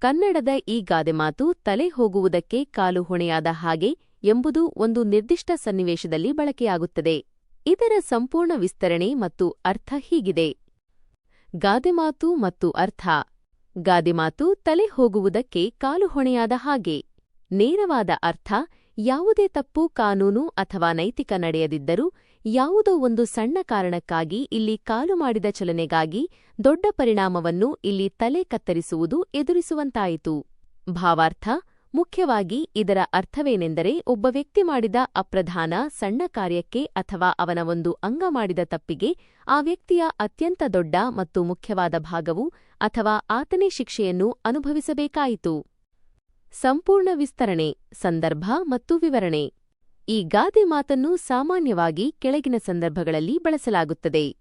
ಕನ್ನಡದ ಈ ಗಾದೆ ಮಾತು ತಲೆ ಹೋಗುವುದಕ್ಕೆ ಕಾಲು ಹೊಣೆಯಾದ ಹಾಗೆ ಎಂಬುದು ಒಂದು ನಿರ್ದಿಷ್ಟ ಸನ್ನಿವೇಶದಲ್ಲಿ ಬಳಕೆಯಾಗುತ್ತದೆ. ಇದರ ಸಂಪೂರ್ಣ ವಿಸ್ತರಣೆ ಮತ್ತು ಅರ್ಥ ಹೀಗಿದೆ. ಗಾದೆಮಾತು ಮತ್ತು ಅರ್ಥ. ಗಾದೆಮಾತು ತಲೆ ಹೋಗುವುದಕ್ಕೆ ಕಾಲು ಹೊಣೆಯಾದ ಹಾಗೆ. ನೇರವಾದ ಅರ್ಥ ಯಾವುದೇ ತಪ್ಪು ಕಾನೂನು ಅಥವಾ ನೈತಿಕ ನಡೆಯದಿದ್ದರೂ ಯಾವುದೋ ಒಂದು ಸಣ್ಣ ಕಾರಣಕ್ಕಾಗಿ ಇಲ್ಲಿ ಕಾಲು ಮಾಡಿದ ಚಲನೆಗಾಗಿ ದೊಡ್ಡ ಪರಿಣಾಮವನ್ನು ಇಲ್ಲಿ ತಲೆ ಕತ್ತರಿಸುವುದು ಎದುರಿಸುವಂತಾಯಿತು. ಭಾವಾರ್ಥ, ಮುಖ್ಯವಾಗಿ ಇದರ ಅರ್ಥವೇನೆಂದರೆ ಒಬ್ಬ ವ್ಯಕ್ತಿ ಮಾಡಿದ ಅಪ್ರಧಾನ ಸಣ್ಣ ಕಾರ್ಯಕ್ಕೆ ಅಥವಾ ಅವನ ಒಂದು ಅಂಗ ಮಾಡಿದ ತಪ್ಪಿಗೆ ಆ ವ್ಯಕ್ತಿಯ ಅತ್ಯಂತ ದೊಡ್ಡ ಮತ್ತು ಮುಖ್ಯವಾದ ಭಾಗವು ಅಥವಾ ಆತನೇ ಶಿಕ್ಷೆಯನ್ನು ಅನುಭವಿಸಬೇಕಾಯಿತು. ಸಂಪೂರ್ಣ ವಿಸ್ತರಣೆ, ಸಂದರ್ಭ ಮತ್ತು ವಿವರಣೆ. ಈ ಗಾದೆ ಮಾತನ್ನು ಸಾಮಾನ್ಯವಾಗಿ ಕೆಳಗಿನ ಸಂದರ್ಭಗಳಲ್ಲಿ ಬಳಸಲಾಗುತ್ತದೆ.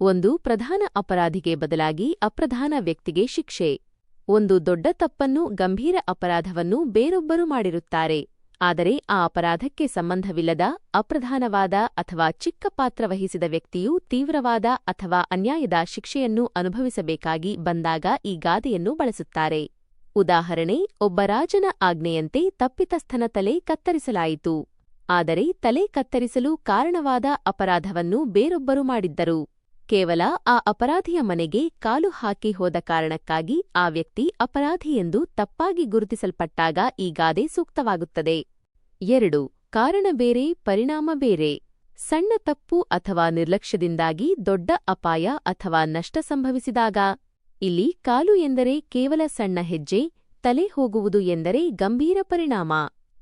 ಒಂದು, ಪ್ರಧಾನ ಅಪರಾಧಿಗೆ ಬದಲಾಗಿ ಅಪ್ರಧಾನ ವ್ಯಕ್ತಿಗೆ ಶಿಕ್ಷೆ. ಒಂದು, ದೊಡ್ಡ ತಪ್ಪನ್ನು ಗಂಭೀರ ಅಪರಾಧವನ್ನು ಬೇರೊಬ್ಬರು ಮಾಡಿರುತ್ತಾರೆ. ಆದರೆ ಆ ಅಪರಾಧಕ್ಕೆ ಸಂಬಂಧವಿಲ್ಲದ, ಅಪ್ರಧಾನವಾದ ಅಥವಾ ಚಿಕ್ಕ ಪಾತ್ರ ವಹಿಸಿದ ವ್ಯಕ್ತಿಯು ತೀವ್ರವಾದ ಅಥವಾ ಅನ್ಯಾಯದ ಶಿಕ್ಷೆಯನ್ನು ಅನುಭವಿಸಬೇಕಾಗಿ ಬಂದಾಗ ಈ ಗಾದೆಯನ್ನು ಬಳಸುತ್ತಾರೆ. ಉದಾಹರಣೆ, ಒಬ್ಬ ರಾಜನ ಆಜ್ಞೆಯಂತೆ ತಪ್ಪಿತಸ್ಥನ ತಲೆ ಕತ್ತರಿಸಲಾಯಿತು. ಆದರೆ ತಲೆ ಕತ್ತರಿಸಲು ಕಾರಣವಾದ ಅಪರಾಧವನ್ನು ಬೇರೊಬ್ಬರು ಮಾಡಿದ್ದರು. ಕೇವಲ ಆ ಅಪರಾಧಿಯ ಮನೆಗೆ ಕಾಲು ಹಾಕಿ ಹೋದ ಕಾರಣಕ್ಕಾಗಿ ಆ ವ್ಯಕ್ತಿ ಅಪರಾಧಿ ಎಂದು ತಪ್ಪಾಗಿ ಗುರುತಿಸಲ್ಪಟ್ಟಾಗ ಈ ಗಾದೆ ಸೂಕ್ತವಾಗುತ್ತದೆ. ಎರಡು, ಕಾರಣ ಬೇರೆ, ಪರಿಣಾಮ ಬೇರೆ. ಸಣ್ಣ ತಪ್ಪು ಅಥವಾ ನಿರ್ಲಕ್ಷ್ಯದಿಂದಾಗಿ ದೊಡ್ಡ ಅಪಾಯ ಅಥವಾ ನಷ್ಟ ಸಂಭವಿಸಿದಾಗ. ಇಲ್ಲಿ ಕಾಲು ಎಂದರೆ ಕೇವಲ ಸಣ್ಣ ಹೆಜ್ಜೆ, ತಲೆ ಹೋಗುವುದು ಎಂದರೆ ಗಂಭೀರ ಪರಿಣಾಮ.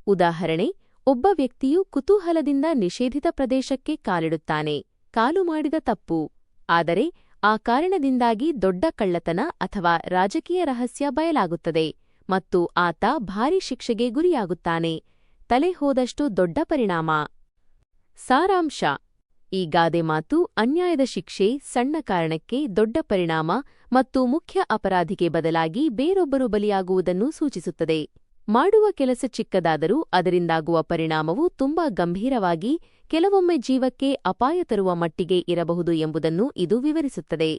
ಉದಾಹರಣೆ ಒಬ್ಬ ವ್ಯಕ್ತಿಯು ಕುತೂಹಲದಿಂದ ನಿಷೇಧಿತ ಪ್ರದೇಶಕ್ಕೆ ಕಾಲಿಡುತ್ತಾನೆ, ಕಾಲು ಮಾಡಿದ ತಪ್ಪು. ಆದರೆ ಆ ಕಾರಣದಿಂದಾಗಿ ದೊಡ್ಡ ಕಳ್ಳತನ ಅಥವಾ ರಾಜಕೀಯ ರಹಸ್ಯ ಬಯಲಾಗುತ್ತದೆ ಮತ್ತು ಆತ ಭಾರಿ ಶಿಕ್ಷೆಗೆ ಗುರಿಯಾಗುತ್ತಾನೆ. ತಲೆ ಹೋದಷ್ಟು ದೊಡ್ಡ ಪರಿಣಾಮ. ಸಾರಾಂಶ. ಈ ಗಾದೆ ಮಾತು ಅನ್ಯಾಯದ ಶಿಕ್ಷೆ, ಸಣ್ಣ ಕಾರಣಕ್ಕೆ ದೊಡ್ಡ ಪರಿಣಾಮ ಮತ್ತು ಮುಖ್ಯ ಅಪರಾಧಿಗೆ ಬದಲಾಗಿ ಬೇರೊಬ್ಬರು ಬಲಿಯಾಗುವುದನ್ನು ಸೂಚಿಸುತ್ತದೆ. ಮಾಡುವ ಕೆಲಸ ಚಿಕ್ಕದಾದರೂ ಅದರಿಂದಾಗುವ ಪರಿಣಾಮವು ತುಂಬಾ ಗಂಭೀರವಾಗಿ ಕೆಲವೊಮ್ಮೆ ಜೀವಕ್ಕೆ ಅಪಾಯ ತರುವ ಮಟ್ಟಿಗೆ ಇರಬಹುದು ಎಂಬುದನ್ನು ಇದು ವಿವರಿಸುತ್ತದೆ.